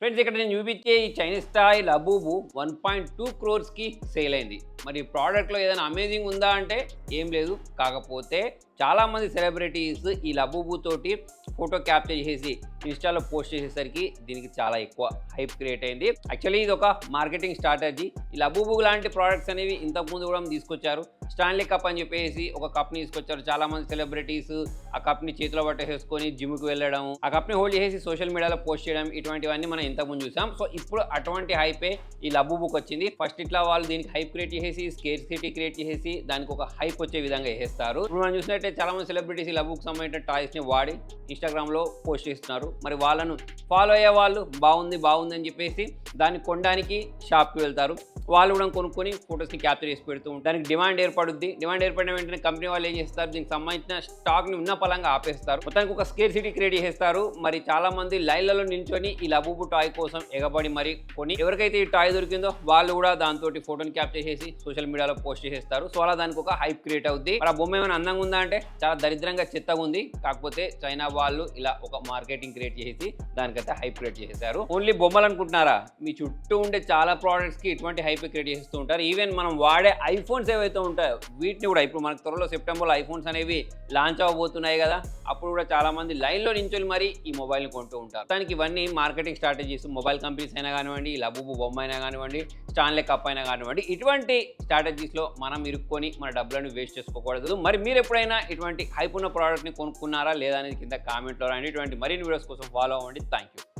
Friends ఇక్కడ నేను చూపించే ఈ చైనీస్ స్టాయి లబూబు వన్ పాయింట్ టూ క్రోర్స్కి సేల్ అయింది. మరి ప్రోడక్ట్లో ఏదైనా అమేజింగ్ ఉందా అంటే ఏం లేదు. కాకపోతే చాలామంది సెలబ్రిటీస్ ఈ లబూబు తోటి ఫోటో క్యాప్చర్ చేసి ఇన్స్టాలో పోస్ట్ చేసేసరికి దీనికి చాలా ఎక్కువ హైప్ క్రియేట్ అయింది. యాక్చువల్లీ ఇది ఒక మార్కెటింగ్ స్ట్రాటజీ ఈ లబూబు లాంటి ప్రోడక్ట్స్ అనేవి ఇంతకుముందు కూడా తీసుకొచ్చారు. స్టాన్లీ కప్ అని చెప్పేసి ఒక కప్ని తీసుకొచ్చారు. చాలా మంది సెలబ్రిటీస్ ఆ కప్ని చేతిలో పట్టేసుకొని జిమ్కి వెళ్ళడం ఆ కప్ని హోల్డ్ చేసి సోషల్ మీడియాలో పోస్ట్ చేయడం ఇటువంటివన్నీ మనం ఇంతకుముందు చూసాం. సో ఇప్పుడు అటువంటి హైపే ఈ లబ్బుబుక్ వచ్చింది. ఫస్ట్ ఇట్లా వాళ్ళు దీనికి హైప్ క్రియేట్ చేసేసి స్కేర్ సిటీ క్రియేట్ చేసేసి దానికి ఒక హైప్ వచ్చే విధంగా చేస్తారు. ఇప్పుడు మనం చూసినట్టు చాలా మంది సెలబ్రిటీస్ ఈ లవ్కు సంబంధించిన టాయ్స్ని వాడి ఇన్స్టాగ్రామ్లో పోస్ట్ చేస్తున్నారు. మరి వాళ్ళను ఫాలో అయ్యే వాళ్ళు బాగుంది బాగుంది అని చెప్పేసి దాన్ని కొనడానికి షాప్కి వెళ్తారు. వాళ్ళు కూడా కొనుక్కొని ఫొటోస్ని క్యాప్చర్ చేసి పెడుతూ ఉంటారు. దానికి డిమాండ్ ఏర్పడుద్ది. డిమాండ్ ఏర్పడిన వెంటనే కంపెనీ వాళ్ళు ఏం చేస్తారు? దీనికి సంబంధించిన స్టాక్ని ఉన్న పలంగా ఆపేస్తారు. మొత్తానికి ఒక స్కేర్ సిటీ క్రియేట్ చేస్తారు మరి చాలా మంది లైన్లలో నించొని ఈ లబూబు టాయ్ కోసం ఎగబడి మరి కొని ఎవరికైతే ఈ టాయ్ దొరికిందో వాళ్ళు కూడా దాంతో ఫోటోని క్యాప్చర్ చేసి సోషల్ మీడియాలో పోస్ట్ చేసేస్తారు. సో అలా దానికి ఒక హైప్ క్రియేట్ అవుద్ది. మరి ఆ బొమ్మ ఏమైనా అందంగా ఉందా అంటే చాలా దరిద్రంగా చెత్తగా ఉంది. కాకపోతే చైనా వాళ్ళు ఇలా ఒక మార్కెటింగ్ క్రియేట్ చేసి దానికైతే హైప్ క్రియేట్ చేశారు ఓన్లీ బొమ్మలు అనుకుంటున్నారా? మీ చుట్టూ ఉండే చాలా ప్రోడక్ట్స్కి ఇటువంటి హైప్ క్రియేట్ చేస్తూ ఉంటారు. ఈవెన్ మనం వాడే ఐఫోన్స్ ఏవైతే ఉంటాయో వీటిని కూడా ఇప్పుడు మనకు త్వరలో సెప్టెంబర్లో ఐఫోన్స్ అనేవి లాంచ్ అవ్వబోతున్నాయి కదా. అప్పుడు కూడా చాలా మంది లైన్లో నించొని మరి ఈ మొబైల్ని కొంటూ ఉంటారు. దానికి ఇవన్నీ మార్కెటింగ్ స్ట్రాటజీస్ మొబైల్ కంపెనీస్ అయినా కానివ్వండి లబుబు బొమ్మ అయినా కానివ్వండి స్టాన్లే కప్ అయినా కానివ్వండి ఇటువంటి స్ట్రాటజీస్లో మనం ఇరుక్కొని మన డబ్బులను వేస్ట్ చేసుకోకూడదు. మరి మీరు ఎప్పుడైనా ఇటువంటి హైప్ ఉన్న ప్రోడక్ట్ని కొనుక్కున్నారా లేదా అనేది కింద కామెంట్లో రాండి ఇటువంటి మరిన్ని వీడియోస్ కోసం ఫాలో అవ్వండి. Thank you